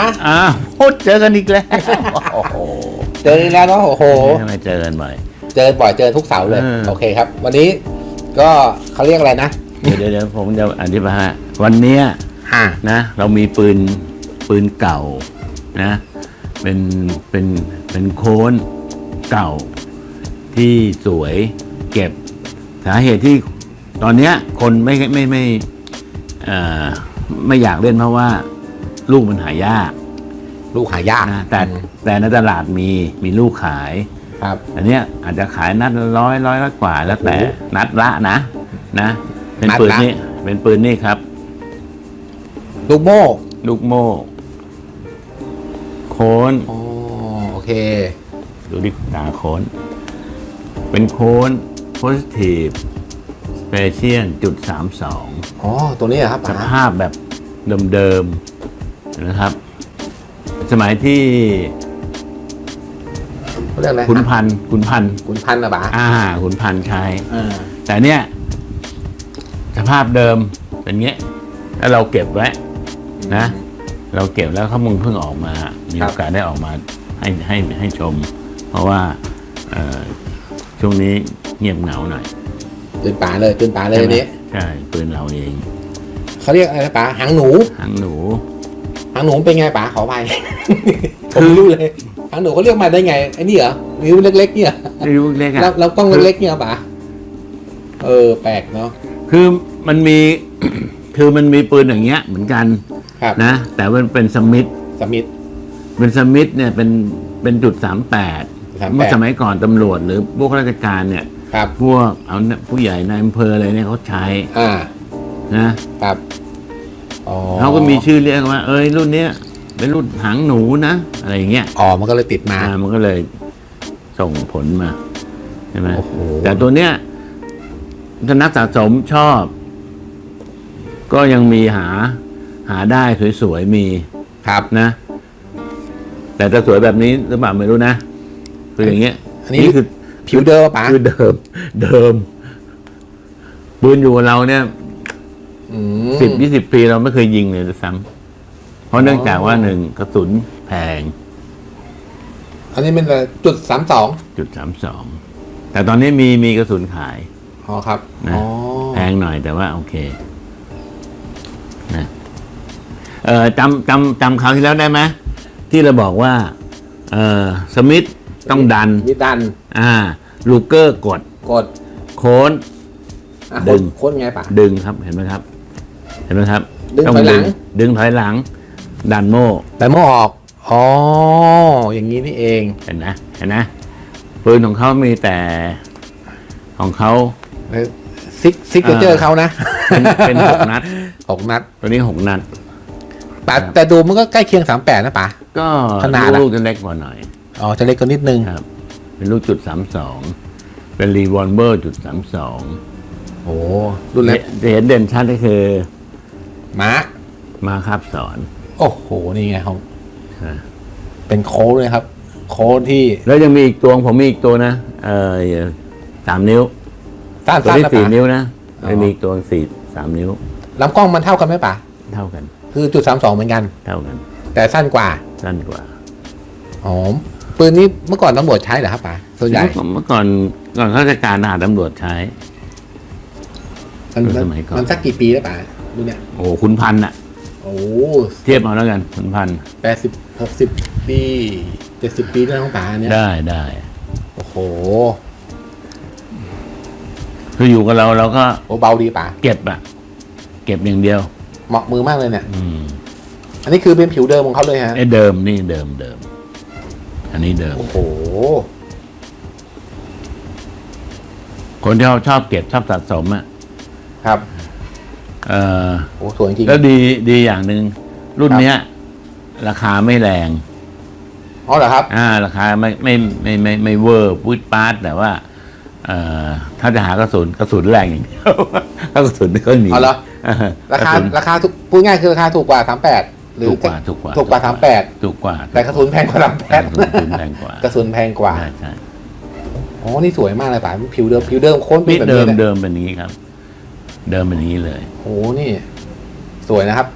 อะอ้าวพูดเจอกันอีกแล้วโอ้โหเจอกันแล้วเนาะโอ้โหทำไมเจอกันบ่อยเจอบ่อยเจอทุกเสาร์เลยเออโอเคครับ วันนี้ก็เขาเรียกอะไรนะเดี๋ยวเดี๋ยวเดี๋ยวผมจะอธิบายให้วันเนี้ยอ่านะ เรามีปืนปืนเก่านะ เป็นเป็นเป็นโค้นเก่าที่สวยเก็บสาเหตุที่ตอนเนี้ยคนไม่ไม่ไม่เอ่อไม่อยากเล่นเพราะว่า ลูกมันหายากลูกหายากนะแต่แต่ในตลาดมีมีลูกขาย ครับ อันเนี้ยอาจจะขายนัดละร้อยร้อยละกว่าแล้วแต่โอ้โหนัดละนะนะ เป็นนัดละปืนนี่เป็นปืนนี่ครับ ลูกโม่ลูกโม่โค้นอ๋อโอเค ดูดิตาโค้น เป็นโค้น positive special จุดสามสองอ๋อ ตัวนี้เหรอครับสป๋าภาพแบบเดิมๆ นะครับ สมัยที่เขาเรียกอะไรขุนพันธุ์ขุนพันธุ์ขุนพันธุ์นะป๋าอ่าขุนพันธุ์ใช้อ่าแต่เนี่ย สภาพเดิมเป็นเงี้ย แล้วเราเก็บไว้ นะ เราเก็บแล้วเขามึงเพิ่งออกมา มีโอกาสได้ออกมาให้ให้ให้ชม เพราะว่าเอ่อช่วงนี้เงียบเหงาหน่อยปืนป๋าเลยปืนป๋าเลยอันนี้ใช่ปืนเราเองเขาเรียกอะไรนะป๋าหางหนูหางหนู หางหนูเป็นไงป๋าขอไปผมไม่รู้เลยหางหนูเขาเรียกมาได้ไงไอ้นี่เหรอนิ้วเล็ก ๆ เนี่ยลูกเล็กแล้อะวแล้วกล้องเล็กๆเนี่ยป๋าเออ แปลกเนาะคือมันมีคือมันมีปืนอย่างเงี้ย เหมือนกันครับนะแต่มันเป็นสมิธสมิธเป็นสมิธเนี่ยเป็นเป็นจุดสามแปด38เมื่อสมัยก่อนตำรวจหรือพวกราชการเนี่ยครับพวกเอาเนี่ยผู้ใหญ่ในอำเภออะไรเนี่ยเขาใช้อ่านะครับ อ๋อเขาก็มีชื่อเรียกว่า เอ้ยรุ่นเนี้ยเป็นรุ่นหางหนูนะอะไรอย่างเงี้ยอ๋อมันก็เลยติดมา อ่ามันก็เลยส่งผลมาใช่ไหมโอ้โห แต่ตัวเนี้ยถ้านักสะสมชอบ ก็ยังมีหาหาได้สวยๆมี ครับนะ แต่จะสวยแบบนี้หรือเปล่าไม่รู้นะคืออย่างเงี้ยอันนี้ คือผิวเดิมอะป๋าคือเดิม เดิมปืนอยู่กับเราเนี่ยอืม สิบยี่สิบปีเราไม่เคยยิงเลยด้วยซ้ำเพราะเนื่องจากว่าหนึ่งกระสุนแพง อันนี้เป็นจุดสามสองจุดสามสองแต่ตอนนี้มีมีกระสุนขายอ๋อครับนะอ๋อแพงหน่อยแต่ว่า โอเคนะเออจำจำจำคราวที่แล้วได้ไหมที่เราบอกว่า เออสมิธต้องดันมิดดัน อ่า ลูเกอร์กดกดโค้นอะดึง โค้นไงป๋าดึงครับเห็นไหมครับเห็นไหมครับดึงถอยหลัง ดึงถอยหลัง ดันโม่แต่เมื่อออก อ๋อ อย่างนี้นี่เอง เห็นนะเห็นนะปืนของเขามีแต่ของเขา ซิกซิกเจอร์เขานะเป็นเป็นหกนัด หกนัดตัวนี้หกนัด แต่แต่ดูมันก็ใกล้เคียงสามแปดนะป๋าก็ขนาดอะ ลูกจะเล็กกว่าหน่อย อ๋อ จะเล็กกว่านิดนึง ครับ เป็นลูกจุดสามสองเป็นรีวอลเบอร์จุดสามสองโอ้รุ่นเล็ก จะเห็นเด่นชัดก็คือ มาร์คมาครับสอนโอ้โห นี่ไงเขาอ่าเป็นโค้ดเลยครับ โค้ดที่แล้วยังมีอีกตัวผมมีอีกตัวนะเออสามนิ้วสั้ตัวนๆที่นะสี่ป๋านิ้วนะอ๋อแล้วมีอีกตัวสี่สามนิ้วลำกล้องมันเท่ากันไหมป๋าเท่ากัน คือจุดสามสองเหมือนกัน เท่ากัน แต่สั้นกว่าสั้นกว่าอ๋อปืนนี้เมื่อก่อนตำรวจใช้เหรอครับป๋าส่วนใหญ่เมื่อก่อนก่อนข้าราชการทหารตำรวจใช้ มันเออมันสมัยก่อน มันสักกี่ปีแล้วป๋า ดูเนี่ย โอ้โหคุณพันธ์อะโอ้เทียบเอาแล้วกันคุณพันธ์แปดสิบหกสิบปีเจ็ดสิบปีแล้วน้องป๋าเนี่ยได้ได้โอ้โหคืออยู่กับเราเราก็โอ้เบาดีป๋าเก็บอะเก็บอย่างเดียว เหมาะมือมากเลยเนี่ย อืมอันนี้คือเป็นผิวเดิมของเขาเลยฮะไอ้เดิมนี่เดิมเดิม อันนี้เดิม โอ้โห คนที่เขาชอบเก็บชอบสะสมอะครับ เออโอ้สวยจริง แล้วดีดีอย่างหนึ่งรุ่นเนี้ย ราคาไม่แรง อ๋อเหรอครับ อ่า ราคาไม่ไม่ไม่ไม่ไม่เวอร์พุดปาร์ตแต่ว่า เอ่อ ถ้าจะหากระสุนกระสุนแรงอย่างเดียว ถ้ากระสุนไม่ค่อยมีอ๋อเหรอเออราคากะสุนราคาถูกพูดง่ายคือราคาถูกกว่าสามแปดหรือถูกกว่าถูกกว่าถูกกว่าสามแปดถูกกว่าแต่กระสุนแพงกว่าสามแปแต่ดกระสุนแพงกว่ากระสุนแพงกว่าใช่ใช่อ๋อนี่สวยมากเลยป๋าผิวเดิมผิวเดิมโค้นเป็นนี่แบบเดินี้มเลยเดิมเป็นอย่างนี้ครับ เดิมเป็นอย่างนี้เลยโอ้นี่ สวยนะครับ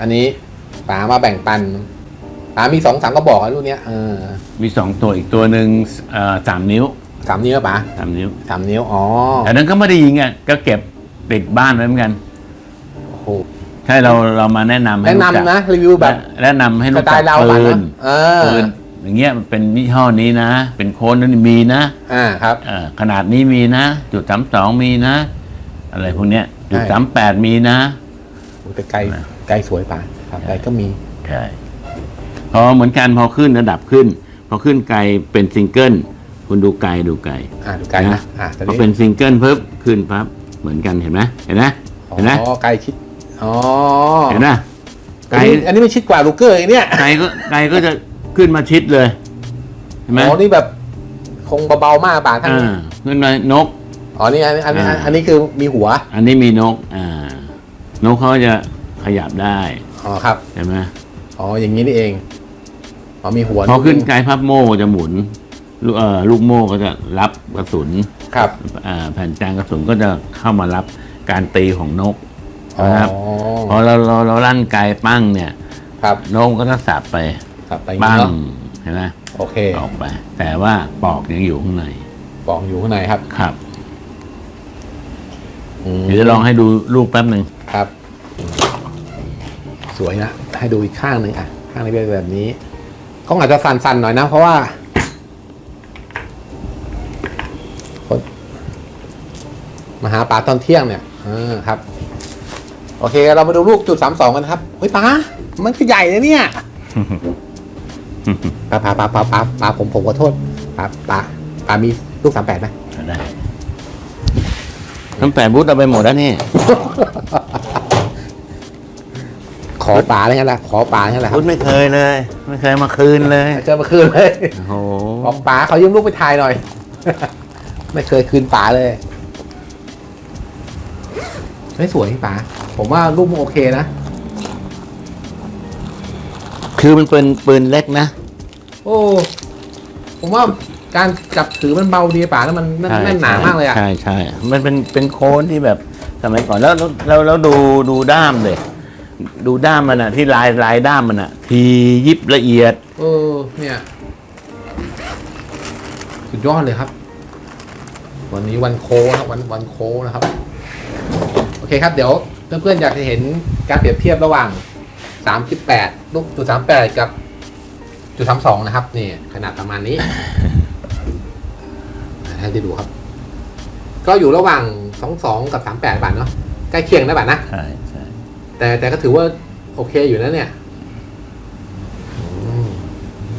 อันนี้ป๋ามาแบ่งปันป๋ามีสองสามกระบอกอะรุ่นเนี้ยเออมีสองตัวอีกตัวหนึ่งเอ่อสามนิ้วสามนิ้วอะป๋าสามนิ้วสามนิ้วอ๋อแต่นั้นก็ไม่ได้ยิงอะก็เก็บติดบ้านไว้เหมือนกัน โอ้โหใช่เราเรามาแนะนำให้แนะรู้จักนำนะรีวิวแบบ แนะนำให้สรู้ไตจักล์เราปืป๋าเนนอะเออ ปืนอย่างเงี้ยมันเป็นยี่ห้อนี้นะ เป็นโค้ดนั้นมีนะ อ่าครับ เอ่อขนาดนี้มีนะ จุดสามสองมีนะ อะไรพวกเนี้ยจุดใช่ สามแปดมีนะ โอ้แต่ไกลไกลสวยป๋าครับไกลก็มีใช่พอเหมือนกันพอขึ้นระดับขึ้น พอขึ้นไกลเป็นซิงเกิลคุณดูไกลดูไกลอ่าดูไกลนะอ่าตอนพอนี้เป็นซิงเกิลปุ๊บขึ้นปั๊บเหมือนกันเห็นไหมเห็นไหมเห็นไหมอ๋อไกลชิดอ๋อเห็นไหมไกอัลนนี้อันนี้ไม่ชิดกว่าลูกเกอร์ไอ้เนี่ยไกลก็ไกลก็จะขึ้นมาชิดเลยเห็นไหมอ๋อนี่แบบคงเบาๆมากป๋าทั้งอ่าขึ้นมานก อ๋อนี่อันนี้อันนี้อ่า อันนี้คือมีหัว อันนี้มีนกอ่านกเขาจะขยับได้อ๋อครับ ใช่ไหมอ๋ออย่างนี้นี่เอง อ๋อมีหัวพอขึ้นไกลพับโม่จะหมุนลูกเอ่อลูกโม่ก็จะรับกระสุนครับ อ่าแผ่นจานกระสุนก็จะเข้ามารับการตีของนกอ๋อ นะครับพอเราเราเราลั่นไกลปั้งเนี่ยครับ นกก็จะสับไปครับไปอย่างปั้นี้งเนาะเห็นไหมโอเคออกไป แต่ว่าปอกยังอยู่ข้างใน ปองอยู่ข้างในครับ ครับอืม เดี๋ยวจะลองให้ดูรูปแป๊บหนึ่งครับ สวยนะ ให้ดูอีกข้างหนึ่งอะ ข้างนี้เป็นแบบนี้กล้องอาจจะสั่นๆหน่อยนะ เพราะว่าคนมาหาป๋าตอนเที่ยงเนี่ยอ่าครับ โอเค เรามาดูลูกจุดสามสองกันครับเฮ้ยป๋ามันคือใหญ่นะเนี่ยป๋าป๋าป๋าป๋าป๋าป๋าผมผมขอโทษป๋าป๋าป๋ามีลูกสามแปดไหมได้ ทั้งแปดบูธเอาไปหมดแล้วนี่ ขอป๋าอะไรเงี้ยแหละขอป๋าเงี้ยแหละครับูบธไม่เคยเลย ไม่เคยมาคืนเลยเจอมาคืนเลยโอ้โหบอกป๋าเขายืมลูกไปถ่ายหน่อย ไม่เคยคืนป๋าเลยไม่สวยป๋าผมว่ารูปมันโอเคนะคือมันเป็นปืนเล็กนะโอ้ ผมว่า การจับถือมันเบาดีป๋าแล้วมันแน่นใช่แน่นหนามากเลยอะใช่ใช่มันเป็นเป็นโค้นที่แบบสมัยก่อนแล้วแล้วแล้วแล้วดูดูด้ามเลย ดูด้ามมันอะที่ลายลายด้ามมันอะทียิบละเอียดเออเนี่ย สุดยอดเลยครับ วันนี้วันโค้งนะครับวันวันโค้งนะครับ โอเคครับ เดี๋ยวเพื่อนๆอยากจะเห็นการเปรียบเทียบระหว่าง3.8ลูกจุด38กับจุด32นะครับนี่ขนาดประมาณนี้ ให้ได้ดูครับ ก็อยู่ระหว่าง22กับ38บาทเนาะใกล้เคียงนะบาทนะใช่ใช่แต่แต่ก็ถือว่าโอเคอยู่นะเนี่ย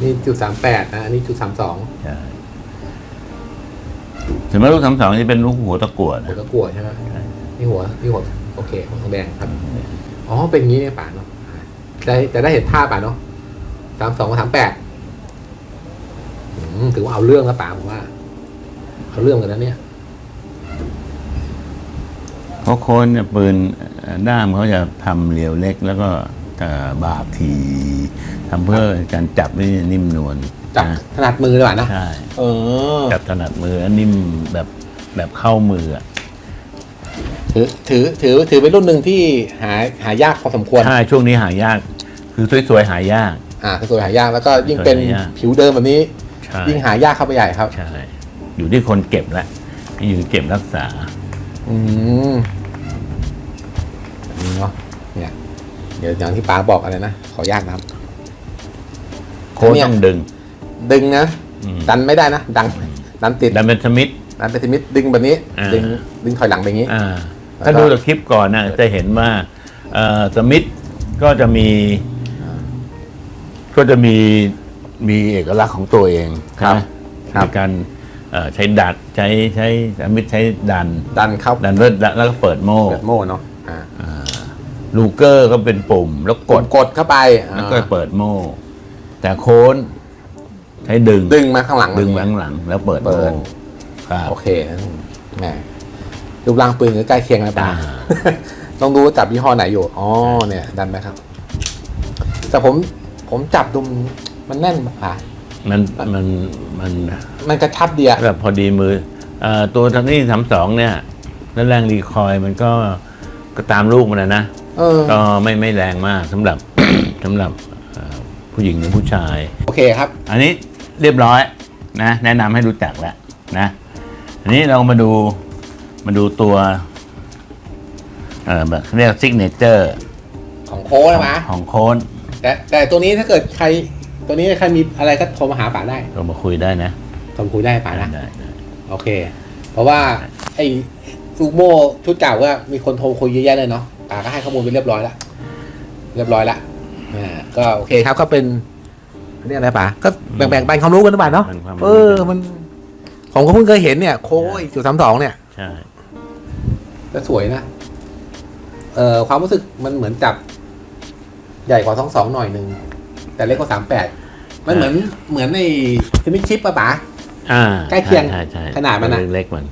นี่จุดสามแปดนะอันนี้จุดสามสองใช่ถึงแม้ลูกสามสองจะเป็นลูกหัวตะกั่วหัวตะกั่วใช่ไหมนี่หัวนี่หัวโอเคหัวทองแดงครับอ๋อเป็นงี้เนี่ยป่าเนาะแต่แต่ได้เห็นภาพป่าเนาะสามสองกับสามแปดถือว่าเอาเรื่องแล้วป่าผมว่า เอาเรื่องกันนะเนี่ยเพราะโค้นเนี่ยปืนเอ่อด้ามเขาจะทำเรียวเล็ก แล้วก็เอ่อบาบทีทำเพื่อการจับนี่นิ่มนวลจับนะถนัดมือเลยป่ะนะใช่เออจับถนัดมือแล้วนิ่มแบบแบบเข้ามืออะถือถือถือถือเป็นรุ่นหนึ่งที่หาหายากพอสมควรใช่ช่วงนี้หายาก คือสวยๆหายาก อ่าสวยๆหายากแล้วก็ยิ่งเป็นสวยๆหายากผิวเดิมแบบนี้ใช่ยิ่งหายากเข้าไปใหญ่ครับใช่ อยู่ที่คนเก็บละอยู่ที่เก็บรักษา อืมอันนี้เนาะเนี่ย เดี๋ยวอย่างที่ป้าบอกอะไรนะขออนุญาตนะครับ โค้ดเนี่ยต้องดึง ดึงนะอืม ดันไม่ได้นะดันดันติดดันเป็นสมิธ ดันเป็นสมิธดึงแบบนี้ อ่า ดึงดึงถอยหลังแบบนี้ อ่าแล้วก็ ถ้าดูจากคลิปก่อนนะจะเห็นว่าเอ่อสมิธก็จะมี ก็จะมีมีเอกลักษณ์ของตัวเองครับนะครับในการเอ่อ ใช้ดัดใช้ใช้สมิธใช้ดัน ดันเข้าดันเลิศแล้วก็เปิดโม่เปิดโม่เนาะอ่าลูเกอร์ก็เป็นปุ่มแล้วกกดดกดเข้าไปแล้วก็อ่าเปิดโม่ แต่โค้นใช้ดึงดึงมาข้างหลังดึงแบงหลัง แล้วเปิดเปิโม่ดครับโอเคแหมรูปร่างปืนก็ใกล้เคียงนะป้าอ่าต้องดูว่าจับยี่ห้อไหนอยู่อ๋อเนี่ย ดันไหมครับ แต่ผมผมจับดูมันแน่นป่ะ มันมันมันมันกระชับดีอะแบบพอดีมือเอ่อตัวทันนี่สามสองเนี่ยแล้วแรงรีคอยล์มันก็ก็ตามลูกมันนะนะเออก็ไม่ไม่แรงมากสำหรับสำหรับเอ่อผู้หญิงหรือผู้ชาย โอเคครับ อันนี้เรียบร้อยนะ แนะนำให้รู้จักแล้วนะ อันนี้เรามาดูมาดูตัวเอ่อแบบเรียกซิกเนเจอร์ของโค้ดนะมะของโค้นแต่แต่ตัวนี้ถ้าเกิดใคร ตัวนี้ใครมีอะไรก็โทรมาหาป่าได้เรามาคุยได้นะโทรมาคุยได้ป่านะได้ได้โอเค เพราะว่าไอ้ซูโม่ชุดเก่าก็มีคนโทรคุยเยอะแยะเลยเนาะป่าก็ให้ข้อมูลไปเรียบร้อยแล้วเรียบร้อยละอ่าก็โอเคครับก็เป็นเรียกอะไรป่าก็แบ่งแบ่งปันความรู้กันนะป่าเนาะเป็นความเอรู้อมันผมก็เพิ่งเคยเห็นเนี่ย โค้ยจุดสามสองเนี่ยใช่ก็สวยนะเอ่อความรู้สึกมันเหมือนจับ ใหญ่กว่าท้องสองหน่อยหนึ่งแต่เล็กกว่าสามแปด มันเหมือนเหมือนในสมิธชิปปะป๋า อ่าใกล้เคียงใช่ใช่ขนาดมันอะ เล็กๆมัน